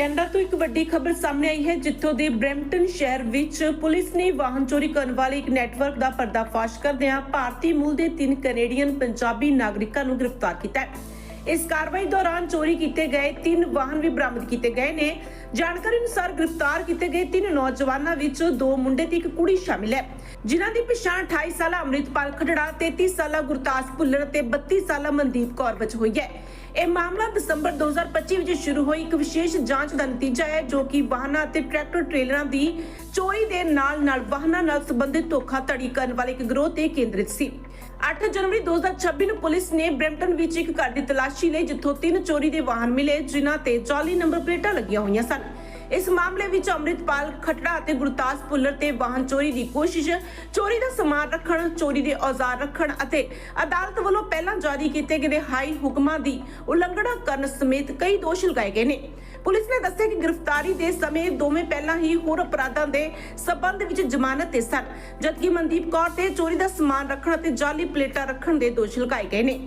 Canada ਤੋਂ ਇੱਕ ਵੱਡੀ ਖਬਰ ਸਾਹਮਣੇ ਆਈ ਹੈ, ਜਿੱਥੋਂ ਦੇ ਬ੍ਰੈਂਪਟਨ ਸ਼ਹਿਰ ਵਿੱਚ ਪੁਲਿਸ ਨੇ ਵਾਹਨ ਚੋਰੀ ਕਰਨ ਵਾਲੇ ਇੱਕ ਨੈਟਵਰਕ ਦਾ ਪਰਦਾਫਾਸ਼ ਕਰਦਿਆਂ ਭਾਰਤੀ ਮੂਲ ਦੇ ਤਿੰਨ ਕੈਨੇਡੀਅਨ ਪੰਜਾਬੀ ਨਾਗਰਿਕਾਂ ਨੂੰ ਗ੍ਰਿਫਤਾਰ ਕੀਤਾ ਹੈ। ਇਸ ਕਾਰਵਾਈ ਦੌਰਾਨ ਚੋਰੀ ਕੀਤੇ ਗਏ ਤਿੰਨ ਵਾਹਨ ਵੀ ਬਰਾਮਦ ਕੀਤੇ ਗਏ ਨੇ। ਜਾਣਕਾਰੀ ਅਨੁਸਾਰ ਗ੍ਰਿਫਤਾਰ ਕੀਤੇ ਗਏ ਤਿੰਨ ਨੌਜਵਾਨਾਂ ਵਿੱਚ ਦੋ ਮੁੰਡੇ ਤੇ ਇੱਕ ਕੁੜੀ ਸ਼ਾਮਿਲ ਹੈ, ਜਿਨ੍ਹਾਂ ਦੀ ਪਛਾਣ 28 ਸਾਲਾ ਅੰਮ੍ਰਿਤਪਾਲ ਖੜੜਾ 33 ਸਾਲਾ ਗੁਰਤਾਸ ਭੁੱਲਰ ਤੇ 32 ਸਾਲਾ ਮਨਦੀਪ ਕੌਰ ਵਿੱਚ ਹੋਈ ਹੈ। ਇਹ ਮਾਮਲਾ ਦਸੰਬਰ 2025 ਵਿੱਚ ਸ਼ੁਰੂ ਹੋਈ। ਇੱਕ ਵਿਸ਼ੇਸ਼ ਜਾਂਚ ਦਾ ਨਤੀਜਾ ਹੈ, ਜੋ ਕਿ ਵਾਹਨਾਂ ਅਤੇ ਟਰੈਕਟਰ ਟ੍ਰੇਲਰਾਂ ਦੀ ਚੋਰੀ ਦੇ ਨਾਲ-ਨਾਲ ਵਾਹਨਾਂ ਨਾਲ ਸੰਬੰਧਿਤ ਧੋਖਾਧੜੀ ਕਰਨ ਵਾਲੇ ਇੱਕ ਗਰੋਹ ਤੇ ਕੇਂਦਰਿਤ ਸੀ। 8 ਜਨਵਰੀ 2026 ਨੂੰ ਪੁਲਿਸ ਨੇ ਬ੍ਰੈਂਪਟਨ ਵਿੱਚ ਇੱਕ ਘਰ ਦੀ ਤਲਾਸ਼ੀ ਲਈ ਜਿੱਥੋਂ ਤਿੰਨ ਚੋਰੀ ਦੇ ਵਾਹਨ ਮਿਲੇ, ਜਿਨ੍ਹਾਂ ਤੇ ਜਾਲੀ ਨੰਬਰ ਪਲੇਟਾਂ ਲੱਗੀਆਂ ਹੋਈਆਂ ਸਨ। ਇਸ ਮਾਮਲੇ ਵਿੱਚ ਅੰਮ੍ਰਿਤਪਾਲ ਖਟੜਾ ਅਤੇ ਗੁਰਤਾਜ ਪੁੱਲਰ ਤੇ ਵਾਹਨ ਚੋਰੀ ਦੀ ਕੋਸ਼ਿਸ਼, ਚੋਰੀ ਦਾ ਸਮਾਨ ਰੱਖਣ, ਚੋਰੀ ਦੇ ਔਜ਼ਾਰ ਰੱਖਣ ਅਤੇ ਅਦਾਲਤ ਵੱਲੋਂ ਪਹਿਲਾਂ ਜਾਰੀ ਕੀਤੇ ਗਏ ਹਾਈ ਹੁਕਮਾਂ ਦੀ ਉਲੰਘਣਾ ਕਰਨ ਸਮੇਤ ਕਈ ਦੋਸ਼ ਲਗਾਏ ਗਏ ਨੇ। ਪੁਲਿਸ ਨੇ ਦੱਸਿਆ ਕਿ ਗ੍ਰਿਫਤਾਰੀ ਦੇ ਸਮੇਂ ਦੋਵੇਂ ਪਹਿਲਾਂ ਹੀ ਹੋਰ ਅਪਰਾਧਾਂ ਦੇ ਸਬੰਧ ਵਿੱਚ ਜ਼ਮਾਨਤ ਤੇ ਸਨ, ਜਦਕਿ ਮਨਦੀਪ ਕੌਰ ਤੇ ਚੋਰੀ ਦਾ ਸਮਾਨ ਰੱਖਣ ਅਤੇ ਜਾਲੀ ਪਲੇਟਾਂ ਰੱਖਣ ਦੇ ਦੋਸ਼ ਲਗਾਏ ਗਏ ਨੇ।